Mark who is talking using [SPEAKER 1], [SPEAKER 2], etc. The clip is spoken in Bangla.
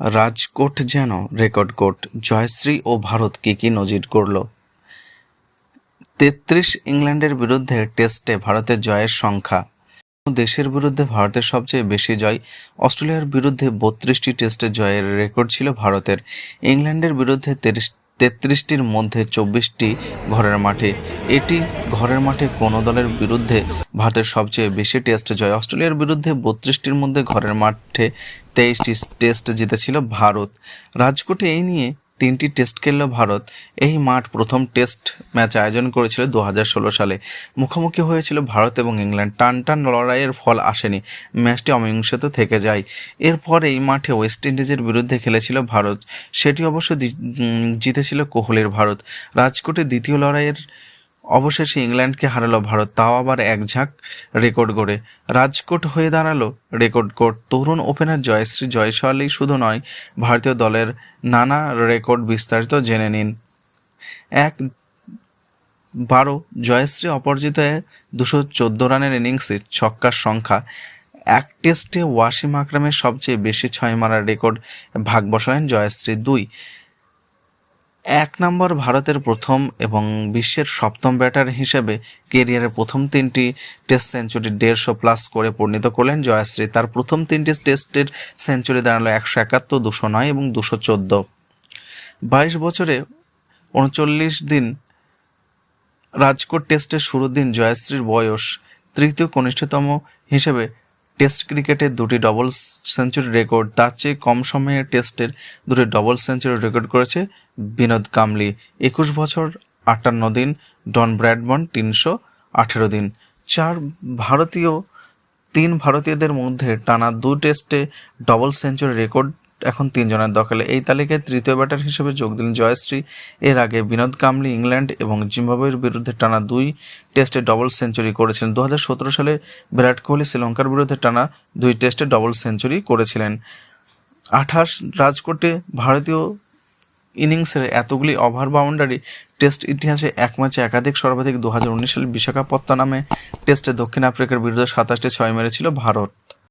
[SPEAKER 1] রাজকোট যেন রেকর্ড কোট। জয়শ্রী ও ভারত কী কী নজির করল? তেত্রিশ ইংল্যান্ডের বিরুদ্ধে টেস্টে ভারতের জয়ের সংখ্যা। দেশের বিরুদ্ধে ভারতের সবচেয়ে বেশি জয়। অস্ট্রেলিয়ার বিরুদ্ধে বত্রিশটি টেস্টে জয়ের রেকর্ড ছিল ভারতের। ইংল্যান্ডের বিরুদ্ধে তিরিশ তেত্রিশটির মধ্যে চব্বিশটি ঘরের মাঠে। এটি ঘরের মাঠে কোনো দলের বিরুদ্ধে ভারতের সবচেয়ে বেশি টেস্ট জয়? অস্ট্রেলিয়ার বিরুদ্ধে বত্রিশটির মধ্যে ঘরের মাঠে তেইশটি টেস্ট জিতেছিল ভারত। রাজকোটে এই নিয়ে তিনটি টেস্ট খেলল ভারত। এই মাঠ প্রথম টেস্ট ম্যাচ আয়োজন করেছিল দু হাজার ষোলো সালে। মুখোমুখি হয়েছিল ভারত এবং ইংল্যান্ড। টান টান লড়াইয়ের ফল আসেনি। ম্যাচটি অমীমাংসিত থেকে যায়। এরপর এই মাঠে ওয়েস্ট ইন্ডিজের বিরুদ্ধে খেলেছিল ভারত। সেটি অবশ্য জিতেছিল কোহলির ভারত। রাজকোটে দ্বিতীয় লড়াইয়ের অবশেষে ইংল্যান্ডকে হারালো ভারত, তাও আবার এক ঝাঁক রেকর্ড গড়ে। রাজকোট হয়ে দাঁড়াল রেকর্ড কোট তরুণ ওপেনার জয়শ্রী জয়সওয়ালই শুধু নয়, ভারতীয় দলের নানা রেকর্ড বিস্তারিত জেনে নিন। এক বারো, জয়শ্রী অপরাজিত দুশো চোদ্দ রানের ইনিংসে ছক্কার সংখ্যা। এক টেস্টে ওয়াসিম আকরামের সবচেয়ে বেশি ছয় মারার রেকর্ড ভাগ বসালেন জয়শ্রী। দুই এক নম্বর ভারতের প্রথম এবং বিশ্বের সপ্তম ব্যাটার হিসেবে কেরিয়ারের প্রথম তিনটি টেস্ট সেঞ্চুরি দেড়শো প্লাস করে পরিণত করলেন জয়শ্রী। তার প্রথম তিনটি টেস্টের সেঞ্চুরি দাঁড়াল একশো একাত্তর, দুশো নয় এবং দুশো চোদ্দ। বাইশ বছরে উনচল্লিশ দিন রাজকোট টেস্টের শুরুর দিন জয়শ্রীর বয়স তৃতীয় কনিষ্ঠতম হিসেবে টেস্ট ক্রিকেটে দুটি ডবল সেঞ্চুরি রেকর্ড তার চেয়ে কম সময়ে টেস্টের দুটি ডবল সেঞ্চুরি রেকর্ড করেছে বিনোদ কামলি। একুশ বছর, আটান্ন দিন, ডন ব্র্যাডমন তিনশো আঠেরো দিন। চার ভারতীয়, তিন ভারতীয়দের মধ্যে টানা দু টেস্টে ডবল সেঞ্চুরি রেকর্ড এখন তিনজনের দখলে। এই তালিকায় তৃতীয় ব্যাটার হিসেবে যোগ দিলেন জয়শ্রী। এর আগে বিনোদ কামলি ইংল্যান্ড এবং জিম্বাবুয়ের বিরুদ্ধে টানা দুই টেস্টে ডবল সেঞ্চুরি করেছিলেন। দু হাজার সতেরো সালে বিরাট কোহলি শ্রীলঙ্কার বিরুদ্ধে টানা দুই টেস্টে ডবল সেঞ্চুরি করেছিলেন। আঠাশ রাজকোটে ভারতীয় ইনিংসের এতগুলি ওভার বাউন্ডারি টেস্ট ইতিহাসে এক ম্যাচে একাধিক সর্বাধিক দু হাজার উনিশ সালে বিশাখাপত্তনামে টেস্টে দক্ষিণ আফ্রিকার বিরুদ্ধে সাতাশটি ছয় মেরেছিল ভারত।